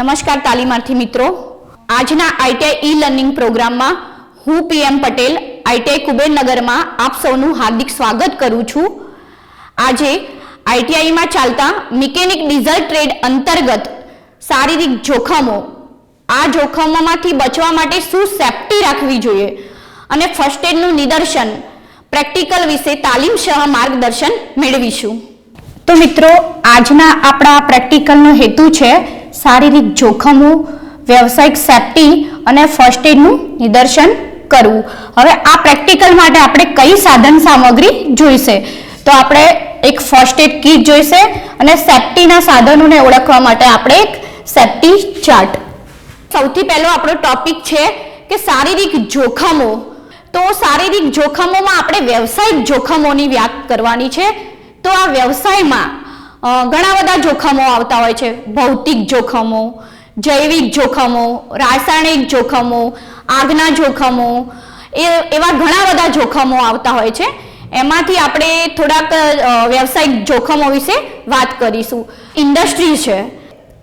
નમસ્કાર તાલીમાર્થી મિત્રો. આજના આઈટીઆઈ ઈ લર્નિંગ પ્રોગ્રામમાં હું પીએમ પટેલ આઈટીઆઈ કુબેરનગરમાં આપ સૌનું હાર્દિક સ્વાગત કરું છું. આજે આઈટીઆઈમાં ચાલતા મિકેનિક ડીઝલ ટ્રેડ અંતર્ગત શારીરિક જોખમો. આ જોખમોમાંથી બચવા માટે શું સેફટી રાખવી જોઈએ? અને ફર્સ્ટ એડનું નિદર્શન, પ્રેક્ટિકલ વિશે તાલીમ સહ માર્ગદર્શન મેળવીશું. તો મિત્રો, આજના આપણા પ્રેક્ટિકલનો હેતુ છે શારીરિક જોખમો, વ્યવસાયિક સેફટી અને ફર્સ્ટ એડનું નિદર્શન કરવું. હવે આ પ્રેક્ટિકલ માટે આપણે કઈ સાધન સામગ્રી જોઈશે? તો આપણે એક ફર્સ્ટ એડ કીટ જોઈશે અને સેફટીના સાધનોને ઓળખવા માટે આપણે એક સેફટી ચાર્ટ સૌથી પહેલો આપણો ટોપિક છે કે શારીરિક જોખમો. તો શારીરિક જોખમોમાં આપણે વ્યવસાયિક જોખમોની વ્યાખ્યા કરવાની છે. તો આ વ્યવસાયમાં ઘણા બધા જોખમો આવતા હોય છે. ભૌતિક જોખમો, જૈવિક જોખમો, રાસાયણિક જોખમો, આગના જોખમો, એ, એવા ઘણા બધા જોખમો આવતા હોય છે. એમાંથી આપણે થોડાક વ્યવસાયિક જોખમો વિશે વાત કરીશું. ઇન્ડસ્ટ્રી છે.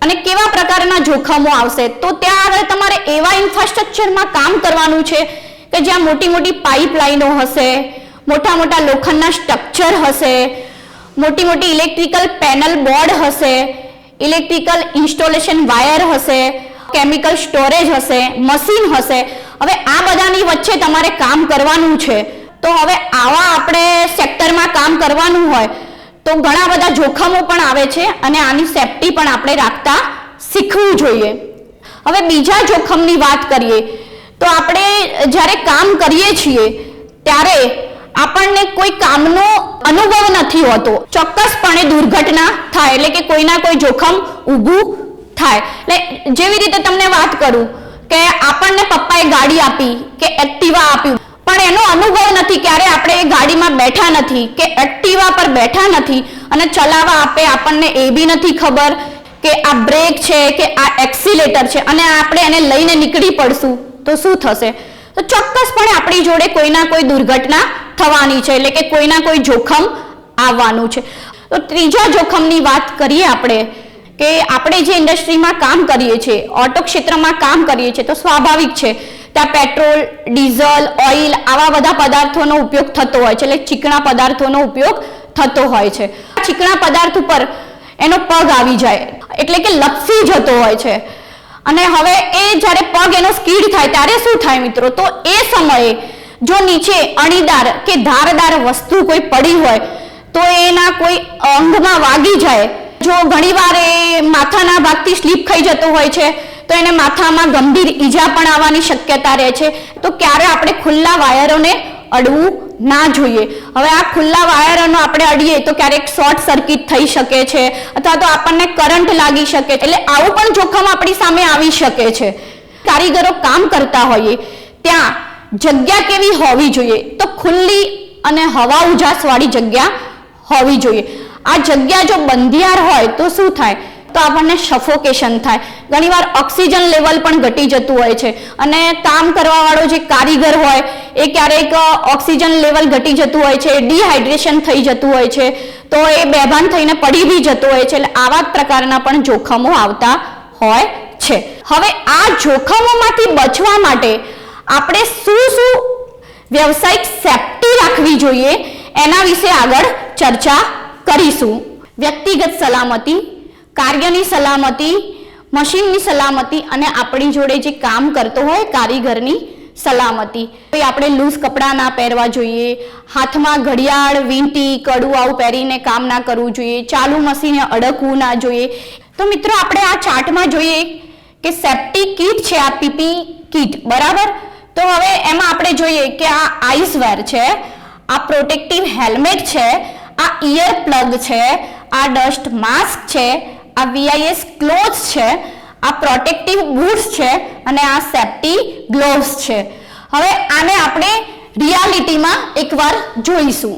અને કેવા પ્રકારના જોખમો આવશે? તો ત્યાં આગળ તમારે એવા ઇન્ફ્રાસ્ટ્રક્ચરમાં કામ કરવાનું છે કે જ્યાં મોટી મોટી પાઇપલાઇનો હશે મોટા મોટા લોખંડના સ્ટ્રક્ચર હશે મોટી મોટી ઇલેક્ટ્રિકલ પેનલ બોર્ડ હશે ઇલેક્ટ્રિકલ ઇન્સ્ટોલેશન વાયર હશે કેમિકલ સ્ટોરેજ હશે મશીન હશે. હવે આ બધાની વચ્ચે તમારે કામ કરવાનું છે. તો હવે આવા આપણે સેક્ટરમાં કામ કરવાનું હોય, તો ઘણા બધા જોખમો પણ આવે છે અને આની સેફટી પણ આપણે રાખતા શીખવું જોઈએ. હવે બીજા જોખમની વાત કરીએ, તો આપણે જ્યારે કામ કરીએ છીએ, ત્યારે આપણને કોઈ કામનો અનુભવ નથી હોતો. ચોક્કસપણે દુર્ઘટના થાય, એટલે કે કોઈના કોઈ જોખમ ઊભું થાય. એટલે જેવી રીતે તમને વાત કરું કે આપણને પપ્પાએ ગાડી આપી કે એક્ટિવા આપ્યું પણ એનો અનુભવ નથી, ક્યારે આપણે એ ગાડીમાં બેઠા નથી કે એક્ટિવા પર બેઠા નથી અને ચલાવવા આપે આપણને એ બી નથી ખબર કે આ બ્રેક છે કે આ એક્સિલેટર છે અને આપણે એને લઈને નીકળી પડશું તો શું થશે? તો ચોક્કસપણે આપણી જોડે કોઈના કોઈ દુર્ઘટના થવાની છે, એટલે કે કોઈના કોઈ જોખમ આવવાનું છે. તો ત્રીજા જોખમની વાત કરીએ આપણે, કે આપણે જે ઇન્ડસ્ટ્રીમાં કામ કરીએ છીએ, ઓટો ક્ષેત્રમાં કામ કરીએ છીએ, તો સ્વાભાવિક છે, ત્યાં પેટ્રોલ, ડીઝલ, ઓઇલ આવા બધા પદાર્થોનો ઉપયોગ થતો હોય છે, એટલે ચીકણા પદાર્થોનો ઉપયોગ થતો હોય છે. ચીકણા પદાર્થ ઉપર એનો પગ આવી જાય, એટલે કે લપસી જતો હોય છે. અને હવે એ જ્યારે પગ એનો સ્કીડ થાય, ત્યારે શું થાય મિત્રો? તો એ સમયે જો નીચે અણીદાર કે ધારદાર વસ્તુ કોઈ પડી હોય, તો એના કોઈ અંગમાં વાગી જાય. જો ઘણીવાર એ માથાના ભાગથી સ્લીપ ખાઈ જતો હોય છે, તો એને માથામાં ગંભીર ઈજા પણ આવવાની શક્યતા રહે છે. તો ક્યારે આપણે ખુલ્લા વાયરોને અડવું ના જોઈએ? હવે આ ખુલ્લા વાયરોનો આપણે અડીએ, તો ક્યારેક શોર્ટ સર્કિટ થઈ શકે છે, અથવા તો આપણને કરંટ લાગી શકે એટલે આવું પણ જોખમ આપણી સામે આવી શકે છે. કારીગરો કામ કરતા હોઈએ, ત્યાં જગ્યા કેવી હોવી જોઈએ? તો ખુલ્લી અને હવા ઉજાસવાળી જગ્યા હોવી જોઈએ. આ જગ્યા જો બંધિયાર હોય તો શું થાય? તો આપણને સફોકેશન થાય. ઘણીવાર ઓક્સિજન લેવલ પણ ઘટી જતું હોય છે. અને કામ કરવાવાળો જે કારીગર હોય, એ ક્યારેક ઓક્સિજન લેવલ ઘટી જતું હોય છે ડિહાઇડ્રેશન થઈ જતું હોય છે, તો એ બેભાન થઈને પડી બી જતું હોય છે. એટલે આવા જ પ્રકારના પણ જોખમો આવતા હોય છે. હવે આ જોખમોમાંથી બચવા માટે આપણે શું શું વ્યવસાયિક સેફટી રાખવી જોઈએ એના વિશે આગળ ચર્ચા કરીશું. વ્યક્તિગત સલામતી, કાર્યની સલામતી, મશીનની સલામતી અને આપણી જોડે જે કામ કરતો હોય કારીગરની સલામતી. કોઈ આપણે લૂઝ કપડાં ના પહેરવા જોઈએ, હાથમાં ઘડિયાળ, વીંટી કડું આવું પહેરીને કામ ના કરવું જોઈએ, ચાલુ મશીને અડકવું ના જોઈએ. તો મિત્રો, આપણે આ ચાર્ટમાં જોઈએ કે સેફટી કીટ છે આ પીપી કીટ, બરાબર? તો હવે એમાં આપણે જોઈએ કે આ આઈસવેર છે, આ પ્રોટેક્ટિવ હેલ્મેટ છે, આ ઇયર પ્લગ છે, આ ડસ્ટ માસ્ક છે, આ વીઆઈએસ ક્લોથ્સ છે, આ પ્રોટેક્ટિવ બૂટ્સ છે અને આ સેફ્ટી ગ્લોવ્સ છે. હવે આને આપણે રિયાલિટીમાં એકવાર જોઈશું.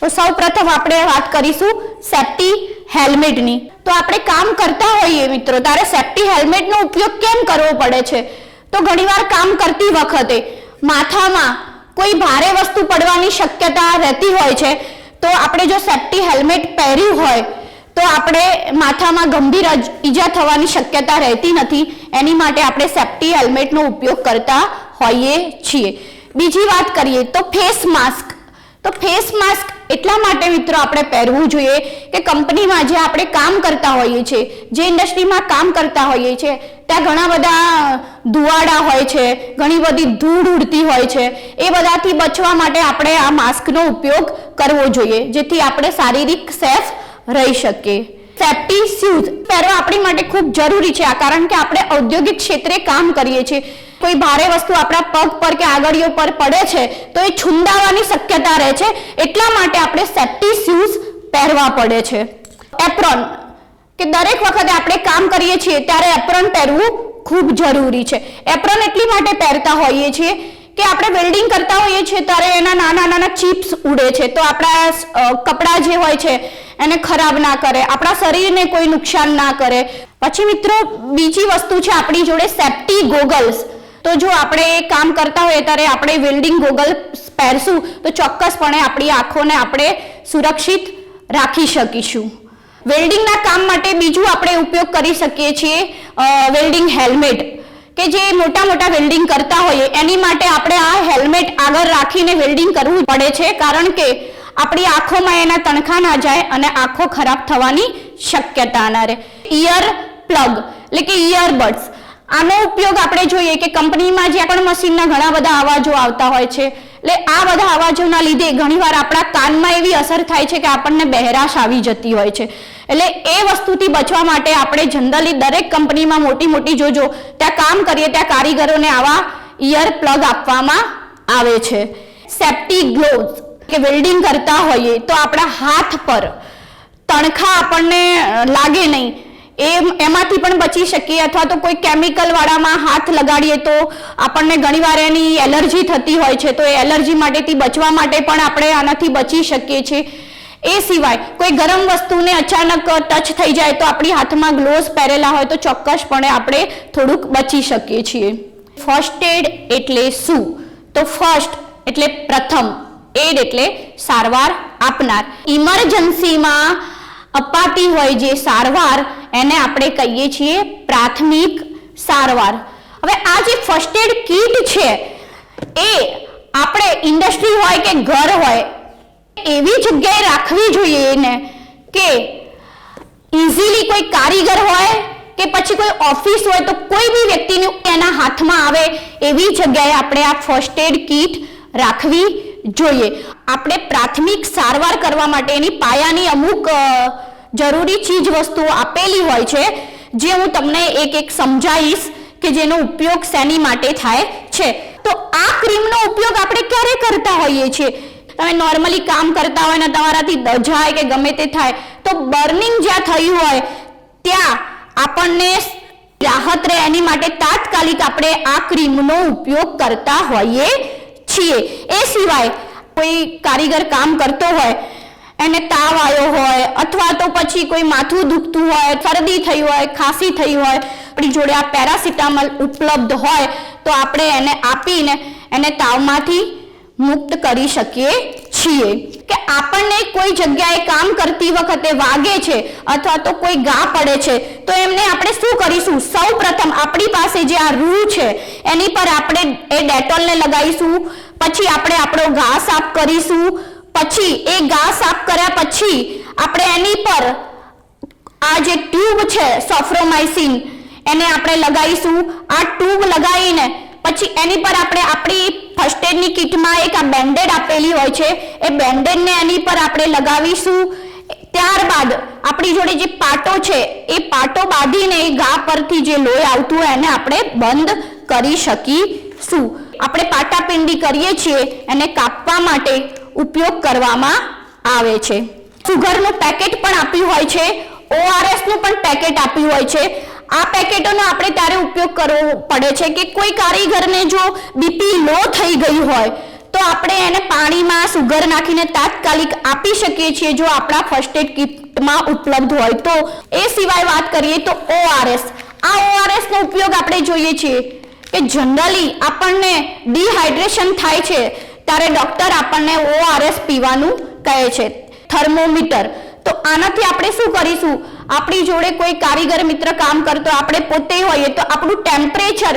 તો સૌ પ્રથમ આપણે વાત કરીશું સેફ્ટી હેલ્મેટની. તો આપણે કામ કરતા હોઈએ મિત્રો, તારે સેફ્ટી હેલ્મેટનો ઉપયોગ કેમ કરવો પડે છે? તો ઘણીવાર કામ કરતી વખતે માથામાં કોઈ ભારે વસ્તુ પડવાની શક્યતા રહેતી હોય છે. તો આપણે જો સેફ્ટી હેલ્મેટ પહેર્યું હોય, તો આપણે માથામાં ગંભીર ઈજા થવાની શક્યતા રહેતી નથી. એની માટે આપણે સેફ્ટી હેલ્મેટનો ઉપયોગ કરતા હોઈએ છીએ. બીજી વાત કરીએ તો ફેસ માસ્ક. તો ફેસ માસ્ક એટલા માટે મિત્રો આપણે પહેરવું જોઈએ કે કંપનીમાં જે આપણે કામ કરતા હોઈએ છીએ જે ઇન્ડસ્ટ્રીમાં કામ કરતા હોઈએ છીએ ત્યાં ઘણા બધા ધુવાડા હોય છે, ઘણી બધી ધૂળ ઉડતી હોય છે, એ બધાથી બચવા માટે આપણે આ માસ્કનો ઉપયોગ કરવો જોઈએ, જેથી આપણે શારીરિક સેફ રહી શકીએ. સેફ્ટી શૂઝ પહેરવા આપણી માટે ખૂબ જરૂરી છે આ, કારણ કે આપણે ઔદ્યોગિક ક્ષેત્રે કામ કરીએ છીએ. કોઈ ભારે વસ્તુ આપણા પગ પર કે આગળીઓ પર પડે છે, તો એ છુંદાવાની શક્યતા રહે છે. એટલા માટે આપણે સેફટી શૂઝ પહેરવા પડે છે. એપ્રોન, કે દરેક વખતે આપણે કામ કરીએ છીએ ત્યારે એપ્રોન પહેરવું ખૂબ જરૂરી છે. એપ્રોન એટલી માટે પહેરતા હોઈએ છીએ કે આપણે વેલ્ડિંગ કરતા હોઈએ છીએ ત્યારે એના નાના નાના ચિપ્સ ઉડે છે. તો આપણા કપડાં જે હોય છે, એને ખરાબ ના કરે, આપણા શરીરને કોઈ નુકસાન ના કરે. પછી મિત્રો, બીજી વસ્તુ છે આપણી જોડે સેફ્ટી ગોગલ્સ તો જો આપણે એ કામ કરતા હોઈએ ત્યારે આપણે વેલ્ડિંગ ગોગલ્સ પહેરશું, તો ચોક્કસપણે આપણી આંખોને આપણે સુરક્ષિત રાખી શકીશું. વેલ્ડિંગના કામ માટે બીજું આપણે ઉપયોગ કરી શકીએ છીએ વેલ્ડિંગ હેલ્મેટ કે જે મોટા મોટા વેલ્ડિંગ કરતા હોઈએ, એની માટે આપણે આ હેલ્મેટ આગળ રાખીને વેલ્ડિંગ કરવું પડે છે, કારણ કે આપણી આંખોમાં એના તણખા ના જાય અને આંખો ખરાબ થવાની શક્યતા ના રહે. ઇયર પ્લગ એટલે કે ઇયરબડ્સ આનો ઉપયોગ આપણે જોઈએ કે કંપનીમાં જે પણ મશીનના ઘણા બધા અવાજો આવતા હોય છે, એટલે આ બધા અવાજોના લીધે ઘણીવાર આપણા કાનમાં એવી અસર થાય છે કે આપણને બહેરાશ આવી જતી હોય છે. એટલે એ વસ્તુથી બચવા માટે આપણે જનરલી દરેક કંપનીમાં મોટી મોટી જોજો ત્યાં કામ કરીએ, ત્યાં કારીગરોને આવા ઇયર પ્લગ આપવામાં આવે છે. સેફ્ટી ગ્લોવ્સ કે વેલ્ડિંગ કરતા હોઈએ તો આપણા હાથ પર તણખા આપણને લાગે નહીં. એ એમાંથી પણ બચી શકીએ અથવા તો કોઈ કેમિકલવાળામાં હાથ લગાડીએ તો આપણને ઘણીવાર એની એલર્જી થતી હોય છે. તો એ એલર્જી માટેથી બચવા માટે પણ આપણે આનાથી બચી શકીએ છીએ. એ સિવાય કોઈ ગરમ વસ્તુને અચાનક ટચ થઈ જાય તો આપણી હાથમાં ગ્લોવ્સ પહેરેલા હોય તો ચોક્કસપણે આપણે થોડુંક બચી શકીએ છીએ. ફર્સ્ટ એડ એટલે શું? તો ફર્સ્ટ એટલે પ્રથમ એડ એટલે સારવાર આપનાર. ઇમરજન્સીમાં અપાતી હોય જે સારવાર, એને આપણે કહીએ છીએ પ્રાથમિક સારવાર. હવે આ જે ફર્સ્ટ એડ કીટ છે, એ આપણે ઇન્ડસ્ટ્રી હોય કે ઘર હોય એવી જગ્યાએ રાખવી જોઈએ એને કે ઇઝીલી કોઈ કારીગર હોય કે પછી કોઈ ઓફિસ હોય તો કોઈ બી વ્યક્તિને એના હાથમાં આવે એવી જગ્યાએ આપણે આ ફર્સ્ટ એડ કીટ રાખવી જોઈએ. આપણે પ્રાથમિક સારવાર કરવા માટેની પાયાની અમુક જરૂરી ચીજ વસ્તુઓ આપેલી હોય છે, જે હું તમને એક એક સમજાવીશ કે જેનો ઉપયોગ શેની માટે થાય છે. તો આ ક્રીમનો ઉપયોગ આપણે ક્યારે કરતા હોઈએ છીએ? તમે નોર્મલી કામ કરતા હોય ને તમારાથી દજાય કે ગમે તે થાય, તો બર્નિંગ જ્યાં થયું હોય, ત્યાં આપણને રાહત રહે એની માટે તાત્કાલિક આપણે આ ક્રીમનો ઉપયોગ કરતા હોઈએ છીએ. એ સિવાય કોઈ કારીગર કામ કરતો હોય, એને તાવ આવ્યો હોય, અથવા તો પછી કોઈ માથું દુખતું હોય, શરદી થઈ હોય, ખાંસી થઈ હોય, આપણી જોડે આ પેરાસિટામોલ ઉપલબ્ધ હોય, તો આપણે એને આપીને એને તાવમાંથી મુક્ત કરી શકીએ છીએ કે આપણને કોઈ જગ્યાએ કામ કરતી વખતે વાગે છે અથવા તો કોઈ ગા પડે છે, તો એમને આપણે શું કરીશું? સૌ પ્રથમ આપણી પાસે જે આ રૂ છે, એની પર આપણે એ ડેટોલને લગાવીશું, પછી આપણે આપણો ઘા સાફ કરીશું, પછી એ ઘા સાફ કર્યા પછી આપણે એની પર આ જે ટ્યુબ છે, સોફ્રોમાઇસિન, એને આપણે લગાવીશું. આ ટ્યુબ લગાવીને પછી એની પર આપણે આપણી ફર્સ્ટ એડની કિટમાં એક આ બેન્ડેડ આપેલી હોય છે. એ બેન્ડેડને એની પર આપણે લગાવીશું. ત્યારબાદ આપણી જોડે જે પાટો છે, એ પાટો બાંધીને એ ઘા પરથી જે લોહી આવતું હોય એને આપણે બંધ કરી શકીશું. આપણે પાટાપિંડી કરીએ છીએ, એને કાપવા માટે ઉપયોગ કરવામાં આવે છે. સુગરનું પેકેટ પણ આપ્યું હોય છે. ઓઆરએસનું પણ પેકેટ આપ્યું હોય છે. આ પેકેટોનો આપણે ત્યારે ઉપયોગ કરવો પડે છે કે કોઈ કારીગરને જો બીપી લો થઈ ગયું હોય, તો આપણે એને પાણીમાં સુગર નાખીને તાત્કાલિક આપી શકીએ છીએ જો આપણા ફર્સ્ટ એડ કિટમાં ઉપલબ્ધ હોય. તો એ સિવાય વાત કરીએ તો ઓઆરએસ આ ઓઆરએસનો ઉપયોગ આપણે જોઈએ છીએ કે જનરલી આપણને ડિહાઇડ્રેશન થાય છે, ત્યારે ડૉક્ટર આપણને ઓઆરએસ પીવાનું કહે છે. થર્મોમીટર તો તો આનાથી આપણે શું કરીશું? આપણી જોડે કોઈ કારીગર મિત્ર કામ કરતો, આપણે પોતે હોઈએ તો આપણું ટેમ્પરેચર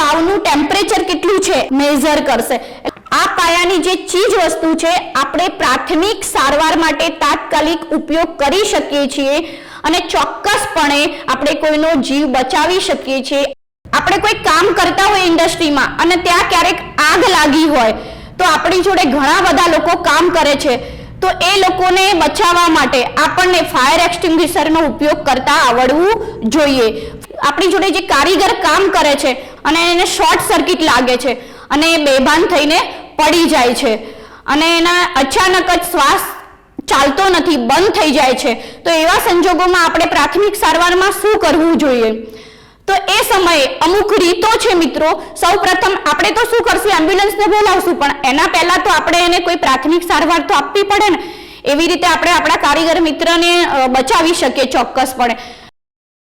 તાવનું ટેમ્પરેચર કેટલું છે? મેઝર કરશે. આ પાયાની જે ચીજ વસ્તુ છે, આપણે પ્રાથમિક સારવાર માટે તાત્કાલિક ઉપયોગ કરી શકીએ છીએ અને ચોક્કસપણે આપણે કોઈનો જીવ બચાવી શકીએ છીએ. આપણે કોઈ કામ કરતા હોય ઇન્ડસ્ટ્રીમાં અને ત્યાં ક્યારેક આગ લાગી હોય, તો આપણી જોડે ઘણા બધા લોકો કામ કરે છે. તો એ લોકોને બચાવવા માટે આપણને ફાયર એક્સટિંગ્વિશરનો ઉપયોગ કરતા આવડવું જોઈએ. આપણી જોડે જે કારીગર કામ કરે છે અને એને શોર્ટ સર્કિટ લાગે છે અને એ બેભાન થઈને પડી જાય છે અને એના અચાનક જ શ્વાસ ચાલતો નથી, બંધ થઈ જાય છે. તો એવા સંજોગોમાં આપણે પ્રાથમિક સારવારમાં શું કરવું જોઈએ? તો એ સમયે અમુક રીતો છે મિત્રો. સૌ પ્રથમ આપણે તો શું કરશું? એમ્બ્યુલન્સને બોલાવશું. પણ એના પહેલા તો આપણે એને કોઈ પ્રાથમિક સારવાર તો આપવી પડે ને. એવી રીતે આપણે આપણા કારીગર મિત્રને બચાવી શકીએ ચોક્કસપણે.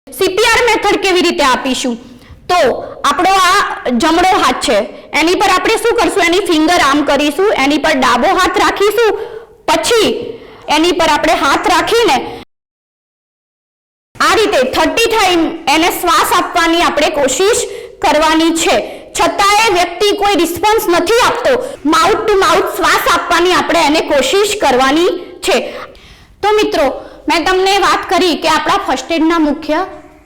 સીપીઆર મેથડ કેવી રીતે આપીશું? તો આપણો આ જમણો હાથ છે. એની પર આપણે શું કરશું? એની ફિંગર આમ કરીશું. એની પર ડાબો હાથ રાખીશું. પછી એની પર આપણે હાથ રાખીને આ રીતે થર્ટી ટાઈમ એને શ્વાસ આપવાની આપણે કોશિશ કરવાની છે. છતાં એ વ્યક્તિ કોઈ રિસ્પોન્સ નથી આપતો. માઉથ ટુ માઉથ શ્વાસ આપવાની આપણે એને કોશિશ કરવાની છે. તો મિત્રો, મેં તમને વાત કરી કે આપણા ફર્સ્ટ એડના મુખ્ય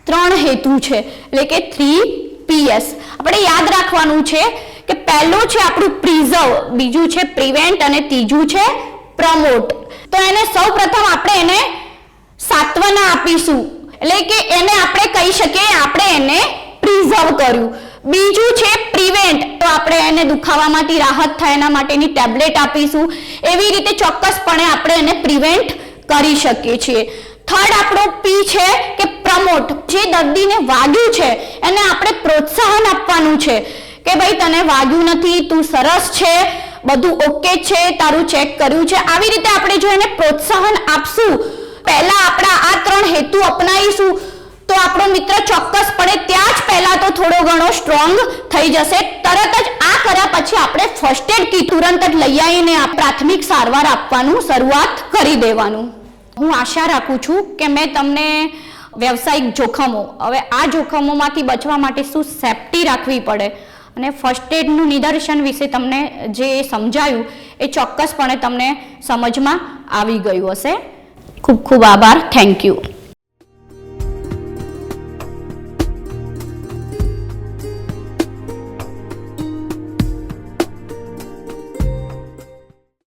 ત્રણ હેતુ છે, એટલે કે થ્રી પીએસ આપણે યાદ રાખવાનું છે કે પહેલું છે આપણું પ્રિઝર્વ બીજું છે પ્રિવેન્ટ અને ત્રીજું છે પ્રમોટ તો એને સૌ પ્રથમ આપણે એને સાત્વના આપીશું. એટલે કે એને આપણે કહી શકીએ, આપણે એને પ્રિઝર્વ કર્યું. બીજું છે પ્રિવેન્ટ તો આપણે એને દુખાવામાંથી રાહત થાય એના માટેની ટેબ્લેટ આપીશું. એવી રીતે ચોક્કસપણે આપણે એને પ્રિવેન્ટ કરી શકીએ છીએ. થર્ડ આપણો પી છે કે પ્રમોટ જે દર્દીને વાગ્યું છે, એને આપણે પ્રોત્સાહન આપવાનું છે. કે ભાઈ, તને વાગ્યું નથી, તું સરસ છે, બધું ઓકે છે, તારું ચેક કર્યું છે. આવી રીતે આપણે જો એને પ્રોત્સાહન આપશું પહેલા આપણા આ ત્રણ હેતુ અપનાવીશું. તો આપણો મિત્ર ચોક્કસપણે ત્યાં જ પહેલા તો થોડો ઘણો સ્ટ્રોંગ થઈ જશે. તરત જ આ કર્યા પછી આપણે ફર્સ્ટ એડ કી તુરંત જ લઈ આવીને આ પ્રાથમિક સારવાર આપવાનું શરૂઆત કરી દેવાનું. હું આશા રાખું છું કે મેં તમને વ્યવસાયિક જોખમો, હવે આ જોખમોમાંથી બચવા માટે શું સેફટી રાખવી પડે અને ફર્સ્ટ એડનું નિદર્શન વિશે તમને જે સમજાયું એ ચોક્કસપણે તમને સમજમાં આવી ગયું હશે. ખૂબ ખૂબ આભાર. Thank you